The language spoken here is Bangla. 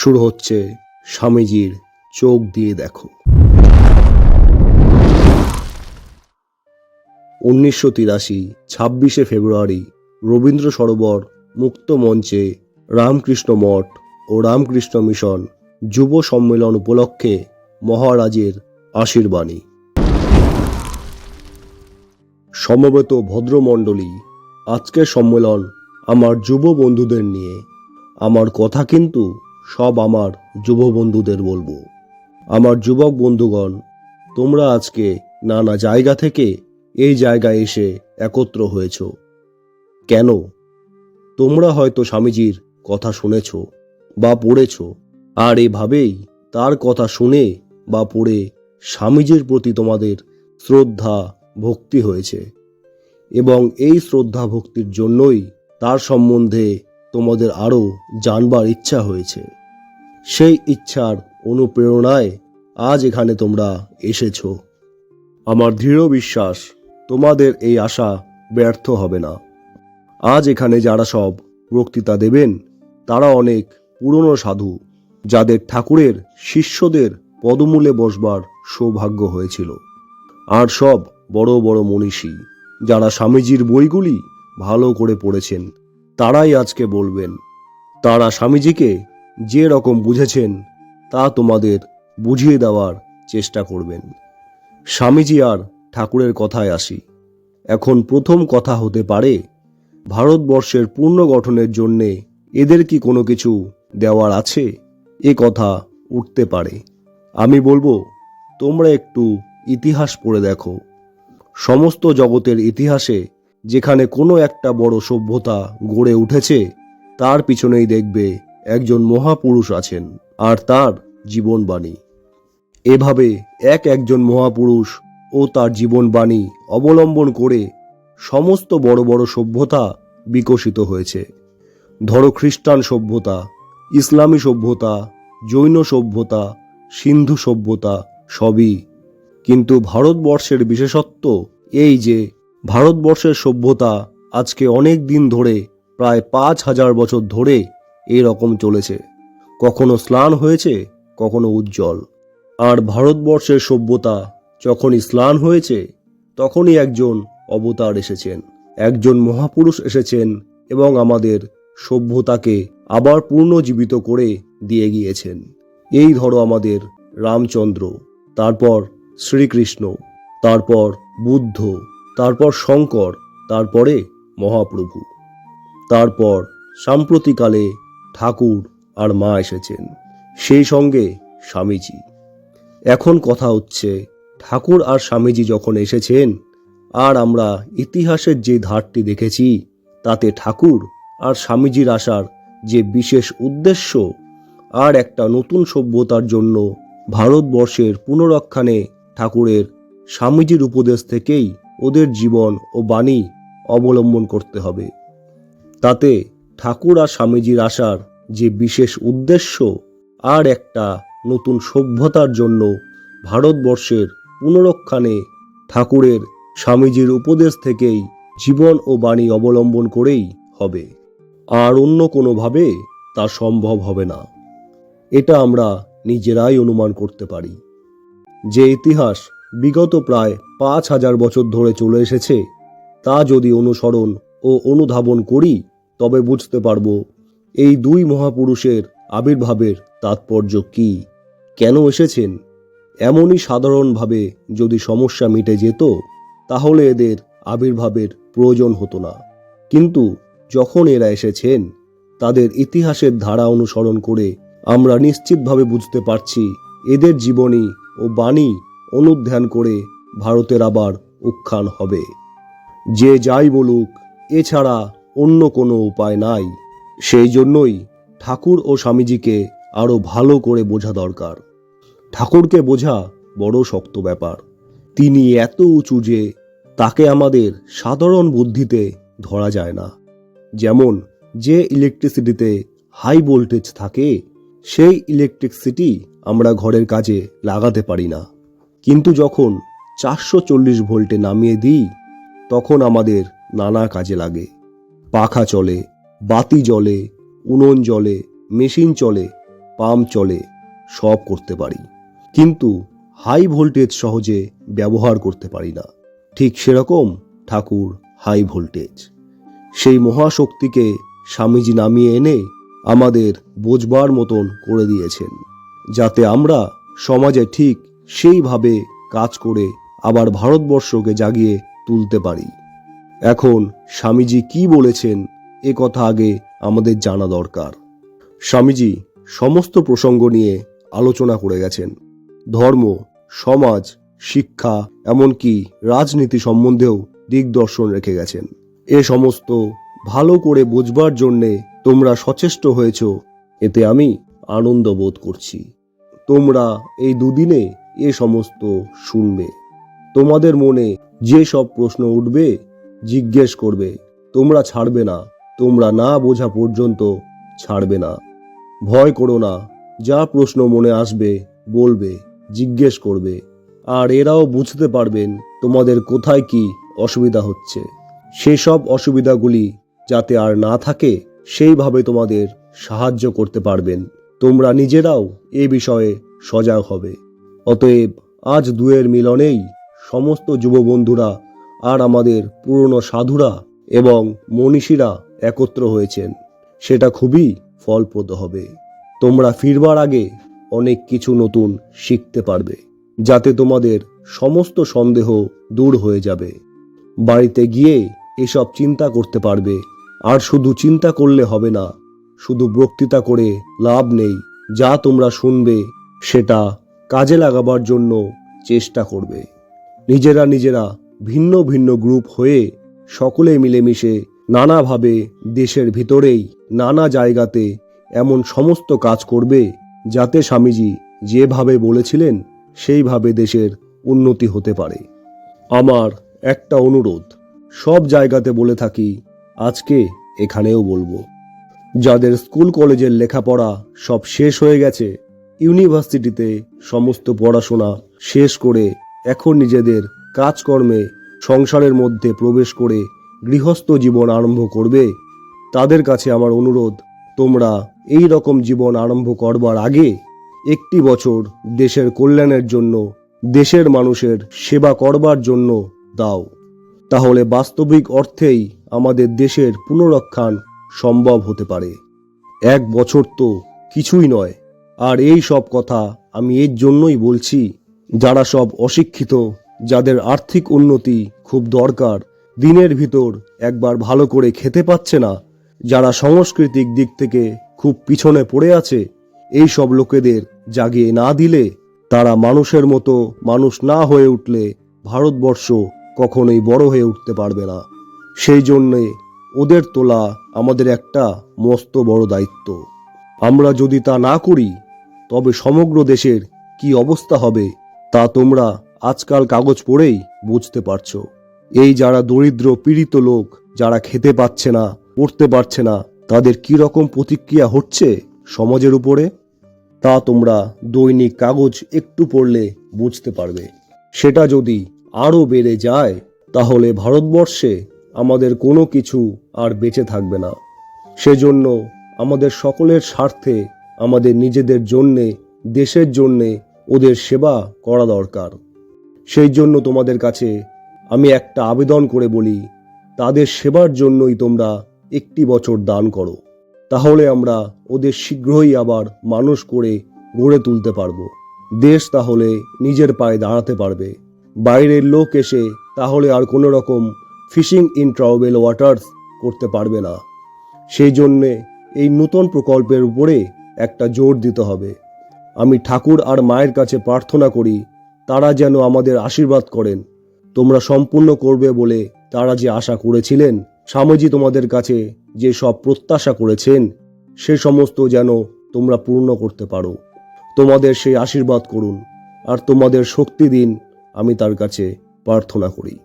শুরু হচ্ছে স্বামীজির চোখ দিয়ে দেখো। উনিশশো তিরাশি, ছাব্বিশে ফেব্রুয়ারি, রবীন্দ্র সরোবর মুক্ত মঞ্চে রামকৃষ্ণ মঠ ও রামকৃষ্ণ মিশন যুব সম্মেলন উপলক্ষে মহারাজের আশীর্বাণী। সমবেত ভদ্রমণ্ডলী, আজকের সম্মেলন আমার যুব বন্ধুদের নিয়ে। আমার কথা কিন্তু সব আমার যুব বন্ধুদের বলব। আমার যুবক বন্ধুগণ, তোমরা আজকে নানা জায়গা থেকে এই জায়গায় এসে একত্র হয়েছ। কেন? তোমরা হয়তো স্বামীজির কথা শুনেছ বা পড়েছ, আর এভাবেই তার কথা শুনে বা পড়ে স্বামীজির প্রতি তোমাদের শ্রদ্ধা, ভক্তি হয়েছে। এবং এই শ্রদ্ধা, ভক্তির জন্যই তার সম্বন্ধে তোমাদের আরও জানবার ইচ্ছা হয়েছে। সেই ইচ্ছার অনুপ্রেরণায় আজ এখানে তোমরা এসেছ। আমার দৃঢ় বিশ্বাস, তোমাদের এই আশা ব্যর্থ হবে না। আজ এখানে যারা সব বক্তৃতা দেবেন, তারা অনেক পুরনো সাধু, যাদের ঠাকুরের শিষ্যদের পদমূলে বসবার সৌভাগ্য হয়েছিল। আর সব বড় বড় মনীষী, যারা স্বামীজির বইগুলি ভালো করে পড়েছেন, তারাই আজকে বলবেন, তারা স্বামীজিকে যে রকম বুঝেছেন, তা তোমাদের বুঝিয়ে দেওয়ার চেষ্টা করবেন। স্বামীজি আর ঠাকুরের কথায় আসি। এখন প্রথম কথা হতে পারে, ভারতবর্ষের পূর্ণ গঠনের জন্যে এদের কি কোনো কিছু দেওয়ার আছে? এ কথা উঠতে পারে। আমি বলব, তোমরা একটু ইতিহাস পড়ে দেখো। সমস্ত জগতের ইতিহাসে যেখানে কোনো একটা বড় সভ্যতা গড়ে উঠেছে, তার পিছনেই দেখবে একজন মহাপুরুষ আছেন আর তার জীবনবাণী। এভাবে এক একজন মহাপুরুষ ও তার জীবনবাণী অবলম্বন করে সমস্ত বড় বড় সভ্যতা বিকশিত হয়েছে। ধরো খ্রিস্টান সভ্যতা, ইসলামী সভ্যতা, জৈন সভ্যতা, সিন্ধু সভ্যতা সবই। কিন্তু ভারতবর্ষের বিশেষত্ব এই যে, ভারতবর্ষের সভ্যতা আজকে অনেক দিন ধরে প্রায় পাঁচ হাজার বছর ধরে এই রকম চলেছে। কখনো স্নান হয়েছে, কখনো উজ্জ্বল। আর ভারতবর্ষের সভ্যতা যখন স্নান হয়েছে, তখনই একজন অবতার এসেছেন। একজন মহাপুরুষ এসেছেন এবং আমাদের সভ্যতাকে আবার পুনর্জীবিত করে দিয়ে গিয়েছেন। এই ধরো আমাদের রামচন্দ্র, তারপর শ্রীকৃষ্ণ, তারপর বুদ্ধ, তারপর শঙ্কর, তারপরে মহাপ্রভু, তারপর সাম্প্রতিকালে ঠাকুর আর মা এসেছেন। সেই সঙ্গে স্বামীজি। এখন কথা হচ্ছে, ঠাকুর আর স্বামীজি যখন এসেছেন, আর আমরা ইতিহাসের যে ধারটি দেখেছি, তাতে ঠাকুর আর স্বামীজির আসার যে বিশেষ উদ্দেশ্য, আর একটা নতুন সভ্যতার জন্য ভারতবর্ষের পুনরক্ষণে ঠাকুরের স্বামীজির উপদেশ থেকেই ওদের জীবন ও বাণী অবলম্বন করতে হবে। তাতে ঠাকুর আর স্বামীজির আসার যে বিশেষ উদ্দেশ্য আর একটা নতুন সভ্যতার জন্য ভারতবর্ষের পুনরক্ষণে ঠাকুরের স্বামীজির উপদেশ থেকেই জীবন ও বাণী অবলম্বন করেই হবে। আর অন্য কোনোভাবে তা সম্ভব হবে না। এটা আমরা নিজেরাই অনুমান করতে পারি। যে ইতিহাস বিগত প্রায় পাঁচ হাজার বছর ধরে চলে এসেছে, তা যদি অনুসরণ ও অনুধাবন করি তবে বুঝতে পারব, এই দুই মহাপুরুষের আবির্ভাবের তাৎপর্য কি? কেন এসেছেন? এমনই সাধারণভাবে যদি সমস্যা মিটে যেত, তাহলে এদের আবির্ভাবের প্রয়োজন হতো না। কিন্তু যখন এরা এসেছেন, তাদের ইতিহাসের ধারা অনুসরণ করে আমরা নিশ্চিতভাবে বুঝতে পারছি, এদের জীবনী ও বাণী অনুধ্যান করে ভারতের আবার উত্থান হবে। যে যাই বলুক, এছাড়া অন্য কোনো উপায় নাই। সেই জন্যই ঠাকুর ও স্বামীজিকে আরও ভালো করে বোঝা দরকার। ঠাকুরকে বোঝা বড় শক্ত ব্যাপার। তিনি এত উঁচু যে তাকে আমাদের সাধারণ বুদ্ধিতে ধরা যায় না। যেমন যে ইলেকট্রিসিটিতে হাই ভোল্টেজ থাকে, সেই ইলেকট্রিসিটি আমরা ঘরের কাজে লাগাতে পারি না। কিন্তু যখন চারশো চল্লিশ ভোল্টে নামিয়ে দিই, তখন আমাদের নানা কাজে লাগে। পাখা চলে, বাতি জলে উনুন জলে মেশিন চলে, পাম্প চলে, সব করতে পারি। কিন্তু হাই ভোল্টেজ সহজে ব্যবহার করতে পারি না। ঠিক সেরকম ঠাকুর হাই ভোল্টেজ। সেই মহাশক্তিকে স্বামীজি নামিয়ে এনে আমাদের বোঝবার মতন করে দিয়েছেন, যাতে আমরা সমাজে ঠিক সেইভাবে কাজ করে আবার ভারতবর্ষকে জাগিয়ে তুলতে পারি। এখন স্বামীজি কি বলেছেন এ কথা আগে আমাদের জানা দরকার। স্বামীজি সমস্ত প্রসঙ্গ নিয়ে আলোচনা করে গেছেন। ধর্ম, সমাজ, শিক্ষা, এমনকি রাজনীতি সম্বন্ধেও দিগদর্শন রেখে গেছেন। এ সমস্ত ভালো করে বুঝবার জন্যে তোমরা সচেষ্ট হয়েছ, এতে আমি আনন্দ বোধ করছি। তোমরা এই দুদিনে এ সমস্ত শুনবে। তোমাদের মনে যে সব প্রশ্ন উঠবে জিজ্ঞেস করবে, তোমরা ছাড়বে না, তোমরা না বোঝা পর্যন্ত ছাড়বে না। ভয় করো না, যা প্রশ্ন মনে আসবে, বলবে, জিজ্ঞেস করবে। আর এরাও বুঝতে পারবেন তোমাদের কোথায় কি অসুবিধা হচ্ছে। সেসব অসুবিধাগুলি যাতে আর না থাকে, সেইভাবে তোমাদের সাহায্য করতে পারবেন। তোমরা নিজেরাও এ বিষয়ে সজাগ হবে। অতএব আজ দুয়ের মিলনেই সমস্ত যুববন্ধুরা আর আমাদের পুরনো সাধুরা এবং মনীষীরা একত্র হয়েছেন। সেটা খুবই ফলপ্রদ হবে। তোমরা ফিরবার আগে অনেক কিছু নতুন শিখতে পারবে, যাতে তোমাদের সমস্ত সন্দেহ দূর হয়ে যাবে। বাড়িতে গিয়ে এসব চিন্তা করতে পারবে, আর শুধু চিন্তা করলে হবে না, শুধু বক্তৃতা করে লাভ নেই, যা তোমরা শুনবে সেটা কাজে লাগাবার জন্য চেষ্টা করবে। নিজেরা নিজেরা ভিন্ন ভিন্ন গ্রুপ হয়ে সকলে মিলেমিশে নানাভাবে দেশের ভিতরেই নানা জায়গাতে এমন সমস্ত কাজ করবে যাতে স্বামীজি যেভাবে বলেছিলেন, সেইভাবে দেশের উন্নতি হতে পারে। আমার একটা অনুরোধ, সব জায়গাতে বলে থাকি, আজকে এখানেও বলব। যাদের স্কুল কলেজের লেখাপড়া সব শেষ হয়ে গেছে, ইউনিভার্সিটিতে সমস্ত পড়াশোনা শেষ করে এখন নিজেদের কাজকর্মে সংসারের মধ্যে প্রবেশ করে গৃহস্থ জীবন আরম্ভ করবে? তাদের কাছে আমার অনুরোধ, তোমরা এই রকম জীবন আরম্ভ করবার আগে একটি বছর দেশের কল্যাণের জন্য, দেশের মানুষের সেবা করবার জন্য দাও। তাহলে বাস্তবিক অর্থেই আমাদের দেশের পুনরুত্থান সম্ভব হতে পারে। এক বছর তো কিছুই নয়। আর এই সব কথা আমি এর জন্যই বলছি, যারা সব অশিক্ষিত যাদের আর্থিক উন্নতি খুব দরকার, দিনের ভিতর একবার ভালো করে খেতে পাচ্ছে না, যারা সাংস্কৃতিক দিক থেকে খুব পিছনে পড়ে আছে এই সব লোকেদের জাগিয়ে না দিলে তারা মানুষের মতো মানুষ না হয়ে উঠলে ভারতবর্ষ কখনোই বড় হয়ে উঠতে পারবে না। সেই জন্যে ওদের তোলা আমাদের একটা মস্ত বড় দায়িত্ব। আমরা যদি তা না করি, তবে সমগ্র দেশের কি অবস্থা হবে, তা তোমরা আজকাল কাগজ পড়েই বুঝতে পারছ। এই যারা দরিদ্র, পীড়িত লোক, যারা খেতে পাচ্ছে না, পড়তে পারছে না, তাদের কি রকম প্রতিক্রিয়া হচ্ছে সমাজের উপরে? তা তোমরা দৈনিক কাগজ একটু পড়লে বুঝতে পারবে। সেটা যদি আরও বেড়ে যায়, তাহলে ভারতবর্ষে আমাদের কোনো কিছু আর বেঁচে থাকবে না। সেজন্য আমাদের সকলের স্বার্থে, আমাদের নিজেদের জন্যে, দেশের জন্যে ওদের সেবা করা দরকার। সেই জন্য তোমাদের কাছে আমি একটা আবেদন করে বলি, তাদের সেবার জন্যই তোমরা একটি বছর দান করো। তাহলে আমরা ওদের শীঘ্রই আবার মানুষ করে গড়ে তুলতে পারব। দেশ তাহলে নিজের পায়ে দাঁড়াতে পারবে। বাইরের লোক এসে তাহলে আর কোনো রকম ফিশিং ইন ট্রাভেল ওয়াটার্স করতে পারবে না। সেই জন্যে এই নূতন প্রকল্পের উপরে একটা জোর দিতে হবে। আমি ঠাকুর আর মায়ের কাছে প্রার্থনা করি তারা যেন আমাদের আশীর্বাদ করেন। তোমরা সম্পূর্ণ করবে বলে তারা যে আশা করেছিলেন, স্বামীজি তোমাদের কাছে যে সব প্রত্যাশা করেছেন, সে সমস্ত যেন তোমরা পূর্ণ করতে পারো। তোমাদের সেই আশীর্বাদ করুন, আর তোমাদের শক্তি দিন, আমি তার কাছে প্রার্থনা করি।